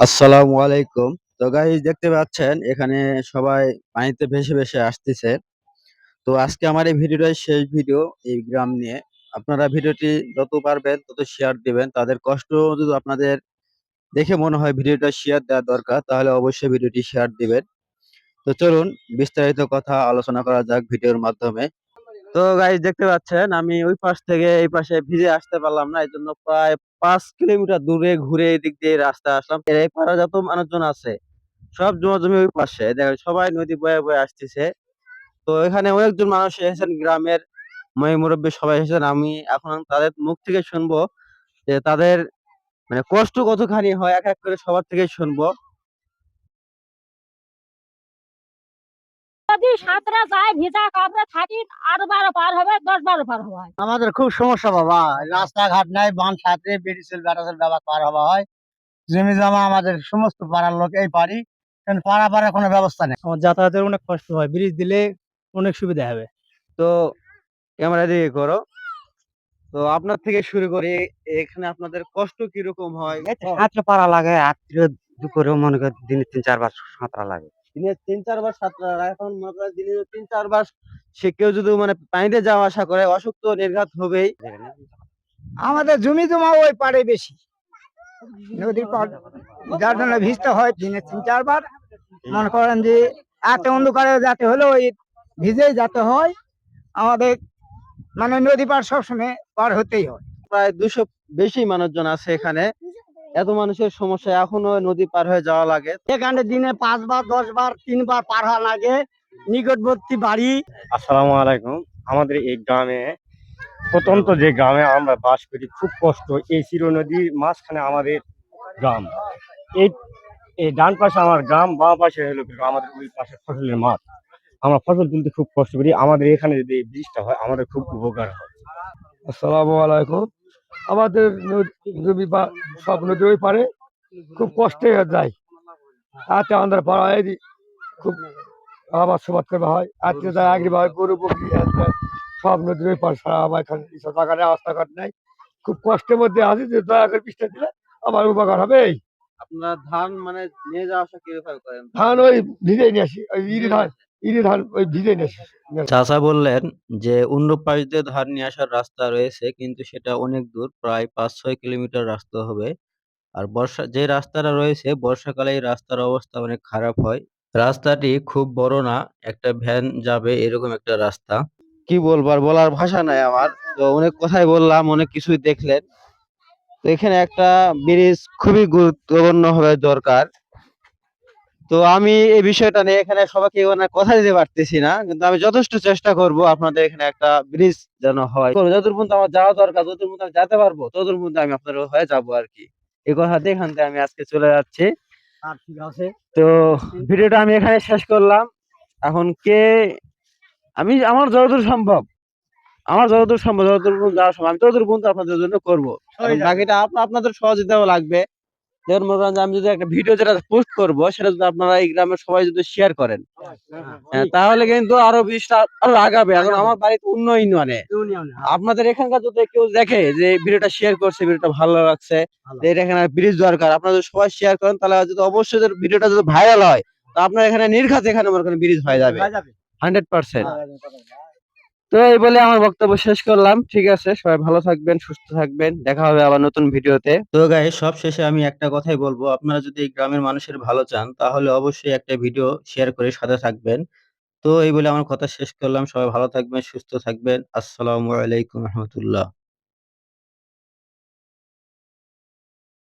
আসসালামু আলাইকুম। তো গাইস দেখতে পাচ্ছেন, এখানে সবাই পানিতে ভেসে ভেসে আসতেছে। তো আজকে আমার এই ভিডিওটাই শেষ ভিডিও এই গ্রাম নিয়ে। আপনারা ভিডিওটি যত পারবেন, তত শেয়ার দিবেন। তাদের কষ্ট যদি আপনাদের দেখে মনে হয় ভিডিওটা শেয়ার দেওয়া দরকার, তাহলে অবশ্যই ভিডিওটি শেয়ার দিবেন। তো চলুন, বিস্তারিত কথা আলোচনা করা যাক ভিডিওর মাধ্যমে। তো গাইস দেখতে পাচ্ছেন, আমি ওই পাশ থেকে এই পাশে ভিজে আসতে পারলাম না এই জন্য প্রায় পাঁচ কিলোমিটার দূরে ঘুরে এদিক দিয়ে রাস্তা আসলাম। এই পাড়া যত মানুষজন আছে, সব জমা ওই পাশে। দেখেন, সবাই নদী বয়ে বয়ে আসতেছে। তো এখানে অনেকজন মানুষ এসেছেন গ্রামের মই মুরব্বী সবাই এসেছেন। আমি এখন তাদের মুখ থেকে শুনব যে তাদের মানে কষ্ট কতখানি হয়, এক এক করে সবার থেকে শুনব। যদি সাঁতরা যায় ভিজা কাপড়ে থাকি আরও বারো পার হবে দশ বারো পার হবে আমাদের খুব সমস্যা বাবা। রাস্তাঘাট নাই বান সাথে বেরিসেল বেটাসেল ব্যবহার পার হওয়া হয়। জমি জমা আমাদের সমস্ত পাড়ার লোক এই পারি কারণ পাড়া পাড়ার কোনো ব্যবস্থা নেই। আমার যাতায়াতের অনেক কষ্ট হয় ব্রিজ দিলে অনেক সুবিধা হবে। তো ক্যামেরা দিকে করো। তো আপনার থেকে শুরু করি এখানে আপনাদের কষ্ট কীরকম হয়? সাঁতরে পাড়া লাগে রাত্রে দুপুরে মনে কর দিনে তিন চারবার সাঁতরা লাগে। দিনে তিন চারবার সাঁতরা এখন মনে করেন দিনে তিন চারবার সে কেউ যদি মানে পানিতে যাওয়া আসা করে অসুখ তো নির্ঘাত হবেই। আমাদের জমি জমা ওই পাড়ে বেশি। নদীর পাড় যার জন্য ভিজতে হয় দিনে তিন চারবার মনে করেন যে এত অন্ধকারে যাতে হলে ওই ভিজেই যেতে হয় আমাদের মানে নদী পার সবসময় পার হতেই হয়। প্রায় দুশো বেশি মানুষজন আছে এখানে। এত মানুষের সমস্যা এখনও নদী পার হয়ে যাওয়া লাগে। এখানে দিনে পাঁচবার দশ বার তিনবার পার হওয়া লাগে। নিকটবর্তী বাড়ি। আসসালামু আলাইকুম। আমাদের এই গ্রামে প্রত্যন্ত যে গ্রামে আমরা বাস করি খুব কষ্ট। এই চির নদীর মাঝখানে আমাদের গ্রাম। এই এই ডান পাশে আমার গ্রাম বাম পাশে হলো আমাদের ওই পাশে ফসলের মাঠ। আমরা ফসল তুলতে খুব কষ্ট করি। আমাদের এখানে যদি এই বৃষ্টিটা হয় আমাদের খুব উপকার হয়। আসসালামু আলাইকুম। আমাদের জমি বা সব নদী ওই পারে খুব কষ্টে যায়। তাতে আমাদের পাড়ায় খুব আবাদ সবাদ করা হয়। আজকে যায় হয় গরু বকরি সব নদীর ওই পার সারা আমার এখানে রাস্তাঘাট নেই রাস্তাঘাট নেই। খুব কষ্টের মধ্যে আছি যে দয়া করে বৃষ্টি দিলে আমার উপকার হবে এই। আপনারা ধান মানে নিয়ে যাওয়া আসা কীভাবে করেন? ধান ওই ভিজে নিয়ে আসি ওই ইরি ধান। ইরি ধান ওই ভিজে নিয়ে চাচা বললেন যে অন্য পাশ দিয়ে ধান নিয়ে আসার রাস্তা রয়েছে কিন্তু সেটা অনেক দূর প্রায় পাঁচ ছয় কিলোমিটার রাস্তা হবে। আর বর্ষা যে রাস্তাটা রয়েছে বর্ষাকালে এই রাস্তার অবস্থা অনেক খারাপ হয়। রাস্তাটি খুব বড় না একটা ভ্যান যাবে এরকম একটা রাস্তা। কি বলবার বলার ভাষা নাই আমার। তো অনেক কথাই বললাম অনেক কিছুই দেখলেন। তো এখানে একটা ব্রিজ খুবই গুরুত্বপূর্ণ হবে দরকার। তো আমি এই বিষয়টা নিয়ে এখানে সবাইকে মানে কথা দিতে পারতেছি না কিন্তু আমি যথেষ্ট চেষ্টা করব আপনাদের এখানে একটা ব্রিজ যেন হয়। যতদূর পর্যন্ত আমার যাওয়া দরকার যতদূর পর্যন্ত আমি যেতে পারব ততদূর পর্যন্ত আমি আপনাদের হয়ে যাব আর কি। এই কথাতে এখান থেকে আমি আজকে চলে যাচ্ছি। আর ঠিক আছে। তো ভিডিওটা আমি এখানে শেষ করলাম। এখন কে আমি আমার যতদূর সম্ভব আমার যতদূর সম্ভব যতদূর পর্যন্ত যাওয়া সম্ভব আমি ততদূর পর্যন্ত আপনাদের জন্য করব। বাকিটা আপনাদের সহযোগিতাও লাগবে। যেমন মনে করেন যে আমি যদি একটা ভিডিও যেটা পোস্ট করব সেটা যদি আপনারা এই গ্রামের সবাই যদি শেয়ার করেন হ্যাঁ, তাহলে কিন্তু আরও বিশটা আরও আগাবে। এখন আমার বাড়িতে উন্নয়নে আপনাদের এখানকার যদি কেউ দেখে যে ভিডিওটা শেয়ার করছে ভিডিওটা ভালো লাগছে এটা এখানে ব্রিজ দরকার আপনারা যদি সবাই শেয়ার করেন তাহলে যদি অবশ্যই ভিডিওটা যদি ভাইরাল হয় তো আপনার এখানে নির্ঘাত এখানে আমার এখানে ব্রিজ হয়ে যাবে। হান্ড্রেড পার্সেন্ট তো এই বলে আমার বক্তব্য শেষ করলাম। ঠিক আছে, সবাই ভালো থাকবেন, সুস্থ থাকবেন। দেখা হবে আবার নতুন ভিডিওতে। তো গাই সব শেষে আমি একটা কথাই বলব। আপনারা যদি গ্রামের মানুষের ভালো চান, তাহলে অবশ্যই একটা ভিডিও শেয়ার করে সাথে থাকবেন। তো এই বলে আমার কথা শেষ করলাম। সবাই ভালো থাকবেন, সুস্থ থাকবেন। আসসালামু আলাইকুম রহমতুল্লাহ।